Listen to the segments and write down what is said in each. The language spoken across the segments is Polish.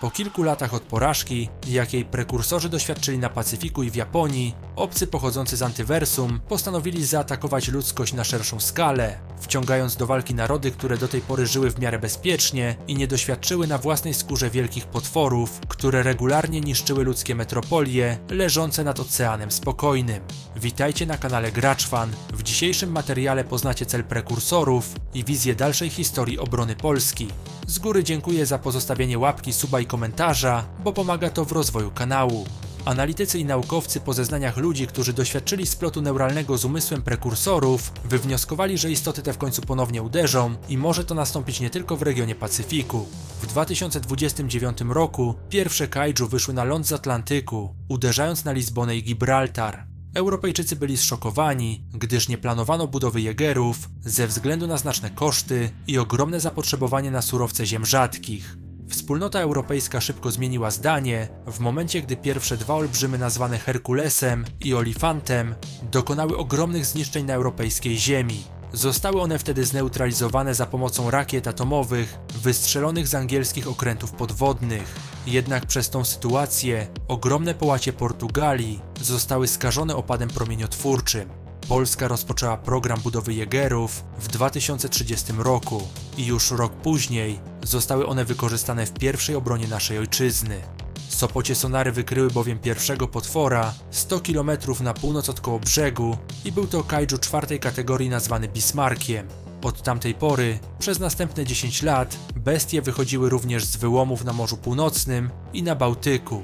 Po kilku latach od porażki, jakiej prekursorzy doświadczyli na Pacyfiku i w Japonii, obcy pochodzący z antywersum postanowili zaatakować ludzkość na szerszą skalę, wciągając do walki narody, które do tej pory żyły w miarę bezpiecznie i nie doświadczyły na własnej skórze wielkich potworów, które regularnie niszczyły ludzkie metropolie leżące nad Oceanem Spokojnym. Witajcie na kanale Graczfan. W dzisiejszym materiale poznacie cel prekursorów i wizję dalszej historii obrony Polski. Z góry dziękuję za pozostawienie łapki, suba i komentarza, bo pomaga to w rozwoju kanału. Analitycy i naukowcy po zeznaniach ludzi, którzy doświadczyli splotu neuralnego z umysłem prekursorów, wywnioskowali, że istoty te w końcu ponownie uderzą i może to nastąpić nie tylko w regionie Pacyfiku. W 2029 roku pierwsze kaiju wyszły na ląd z Atlantyku, uderzając na Lizbonę i Gibraltar. Europejczycy byli zszokowani, gdyż nie planowano budowy jegerów ze względu na znaczne koszty i ogromne zapotrzebowanie na surowce ziem rzadkich. Wspólnota europejska szybko zmieniła zdanie w momencie, gdy pierwsze dwa olbrzymy nazwane Herkulesem i Olifantem dokonały ogromnych zniszczeń na europejskiej ziemi. Zostały one wtedy zneutralizowane za pomocą rakiet atomowych wystrzelonych z angielskich okrętów podwodnych. Jednak przez tą sytuację ogromne połacie Portugalii zostały skażone opadem promieniotwórczym. Polska rozpoczęła program budowy Jägerów w 2030 roku i już rok później zostały one wykorzystane w pierwszej obronie naszej ojczyzny. Sopocie sonary wykryły bowiem pierwszego potwora 100 km na północ od koło brzegu i był to kaiju czwartej kategorii nazwany Bismarckiem. Od tamtej pory, przez następne 10 lat, bestie wychodziły również z wyłomów na Morzu Północnym i na Bałtyku.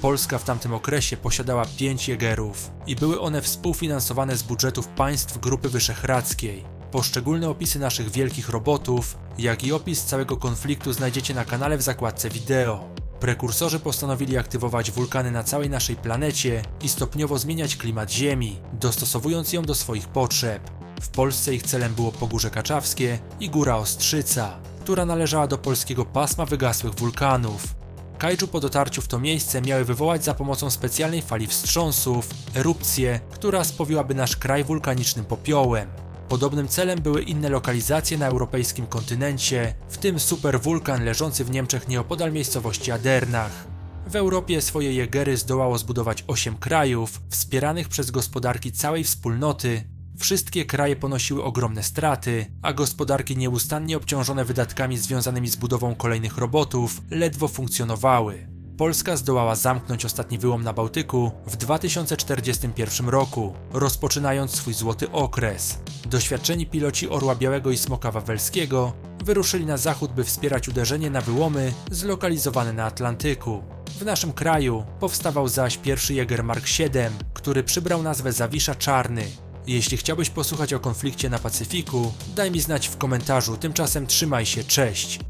Polska w tamtym okresie posiadała pięć jegerów i były one współfinansowane z budżetów państw Grupy Wyszehradzkiej. Poszczególne opisy naszych wielkich robotów, jak i opis całego konfliktu znajdziecie na kanale w zakładce wideo. Prekursorzy postanowili aktywować wulkany na całej naszej planecie i stopniowo zmieniać klimat Ziemi, dostosowując ją do swoich potrzeb. W Polsce ich celem było Pogórze Kaczawskie i Góra Ostrzyca, która należała do polskiego pasma wygasłych wulkanów. Kaiju po dotarciu w to miejsce miały wywołać za pomocą specjalnej fali wstrząsów erupcję, która spowiłaby nasz kraj wulkanicznym popiołem. Podobnym celem były inne lokalizacje na europejskim kontynencie, w tym superwulkan leżący w Niemczech nieopodal miejscowości Adernach. W Europie swoje jegery zdołało zbudować 8 krajów, wspieranych przez gospodarki całej wspólnoty. Wszystkie kraje ponosiły ogromne straty, a gospodarki nieustannie obciążone wydatkami związanymi z budową kolejnych robotów ledwo funkcjonowały. Polska zdołała zamknąć ostatni wyłom na Bałtyku w 2041 roku, rozpoczynając swój złoty okres. Doświadczeni piloci Orła Białego i Smoka Wawelskiego wyruszyli na zachód, by wspierać uderzenie na wyłomy zlokalizowane na Atlantyku. W naszym kraju powstawał zaś pierwszy Jäger Mark VII, który przybrał nazwę Zawisza Czarny. Jeśli chciałbyś posłuchać o konflikcie na Pacyfiku, daj mi znać w komentarzu, tymczasem trzymaj się, cześć!